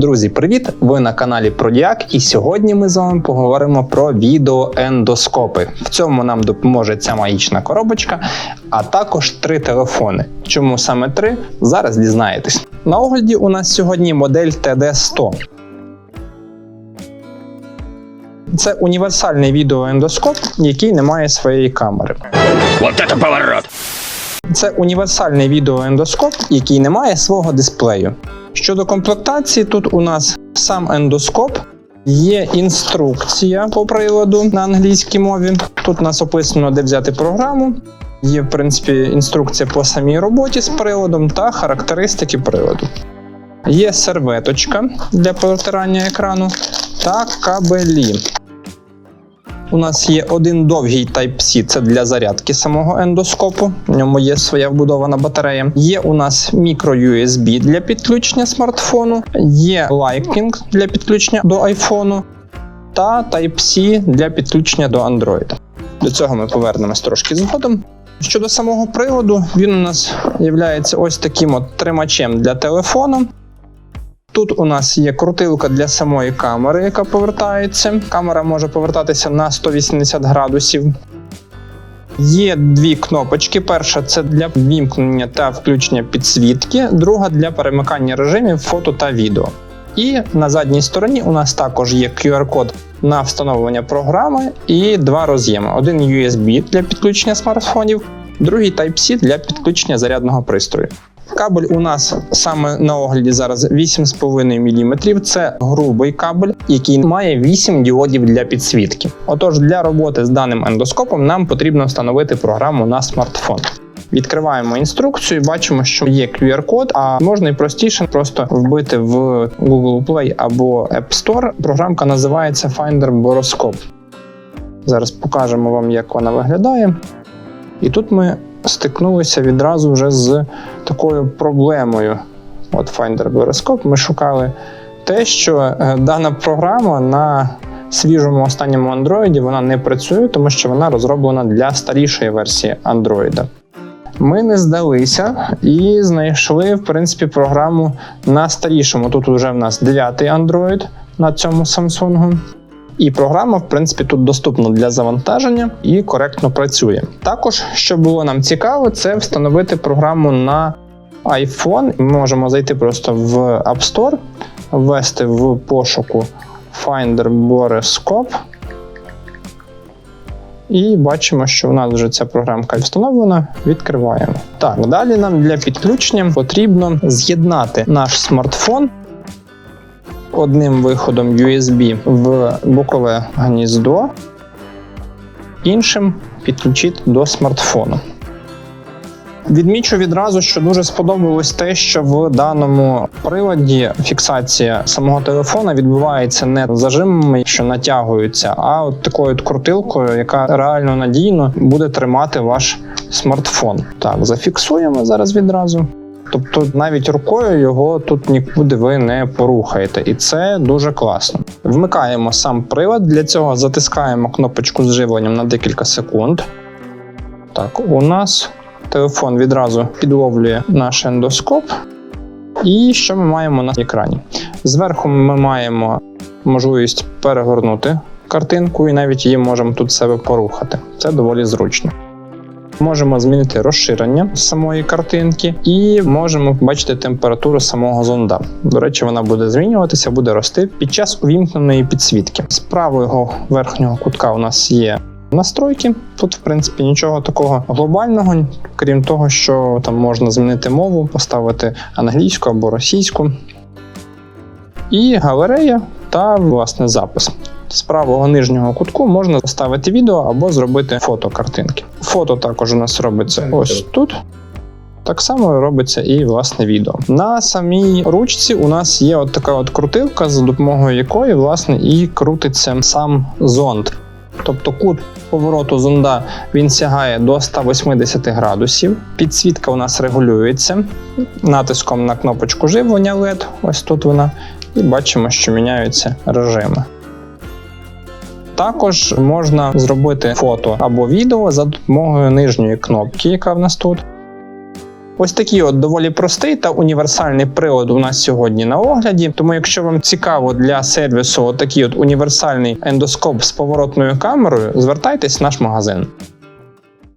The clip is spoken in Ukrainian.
Друзі, привіт! Ви на каналі Продіак, і сьогодні ми з вами поговоримо про відеоендоскопи. В цьому нам допоможе ця магічна коробочка, а також три телефони. Чому саме три? Зараз дізнаєтесь. На огляді у нас сьогодні модель TD100. Це універсальний відеоендоскоп, який не має своєї камери. Вот это поворот! Це універсальний відеоендоскоп, який не має свого дисплею. Щодо комплектації, тут у нас сам ендоскоп, є інструкція по приладу на англійській мові. Тут у нас описано, де взяти програму. Є, в принципі, інструкція по самій роботі з приладом та характеристики приладу. Є серветочка для протирання екрану та кабелі. У нас є один довгий Type-C, це для зарядки самого ендоскопу. В ньому є своя вбудована батарея. Є у нас мікро USB для підключення смартфону, є Lightning для підключення до iPhone та Type-C для підключення до Android. До цього ми повернемось трошки згодом. Щодо самого приладу, він у нас є ось таким от тримачем для телефону. Тут у нас є крутилка для самої камери, яка повертається. Камера може повертатися на 180 градусів. Є дві кнопочки. Перша це для вімкнення та включення підсвітки, друга для перемикання режимів фото та відео. І на задній стороні у нас також є QR-код на встановлення програми і два роз'єми: один USB для підключення смартфонів, другий Type-C для підключення зарядного пристрою. Кабель у нас саме на огляді зараз 8,5 мм. Це грубий кабель, який має 8 діодів для підсвітки. Отож, для роботи з даним ендоскопом нам потрібно встановити програму на смартфон. Відкриваємо інструкцію, бачимо, що є QR-код, а можна і простіше просто вбити в Google Play або App Store. Програмка називається Finder Boroscope. Зараз покажемо вам, як вона виглядає. І тут ми стикнулися відразу вже з такою проблемою. От Finder Boroscope ми шукали те, що е, дана програма на свіжому останньому Android вона не працює, тому що вона розроблена для старішої версії Android. Ми не здалися і знайшли, в принципі, програму на старішому. Тут вже в нас 9-й Android на цьому Samsung. І програма, в принципі, тут доступна для завантаження і коректно працює. Також, що було нам цікаво, це встановити програму на iPhone. Ми можемо зайти просто в App Store, ввести в пошуку Finder Boroscope. І бачимо, що у нас вже ця програмка встановлена. Відкриваємо. Так, далі нам для підключення потрібно з'єднати наш смартфон одним виходом USB в бокове гніздо, іншим підключити до смартфону. Відмічу відразу, що дуже сподобалось те, що в даному приладі фіксація самого телефона відбувається не зажимами, що натягуються, а от такою от крутилкою, яка реально надійно буде тримати ваш смартфон. Так, зафіксуємо зараз відразу. Тобто навіть рукою його тут нікуди ви не порухаєте, і це дуже класно. Вмикаємо сам прилад. Для цього затискаємо кнопочку з живленням на декілька секунд. Так, у нас телефон відразу підловлює наш ендоскоп. І що ми маємо на екрані? Зверху ми маємо можливість перегорнути картинку, і навіть її можемо тут себе порухати. Це доволі зручно. Можемо змінити розширення самої картинки, і можемо бачити температуру самого зонда. До речі, вона буде змінюватися, буде рости під час увімкненої підсвітки. З правого верхнього кутка у нас є. Настройки тут, в принципі, нічого такого глобального, крім того, що там можна змінити мову, поставити англійську або російську. І галерея та власне запис. З правого нижнього кутку можна ставити відео або зробити фото картинки. Фото також у нас робиться ось тут. Так само робиться і власне відео. На самій ручці у нас є от така от крутилка, за допомогою якої власне і крутиться сам зонд. Тобто кут повороту зонда він сягає до 180 градусів. Підсвітка у нас регулюється натиском на кнопочку живлення LED, ось тут вона, і бачимо, що міняються режими. Також можна зробити фото або відео за допомогою нижньої кнопки, яка в нас тут. Ось такий от доволі простий та універсальний прилад у нас сьогодні на огляді. Тому, якщо вам цікаво для сервісу такий от універсальний ендоскоп з поворотною камерою, звертайтесь в наш магазин.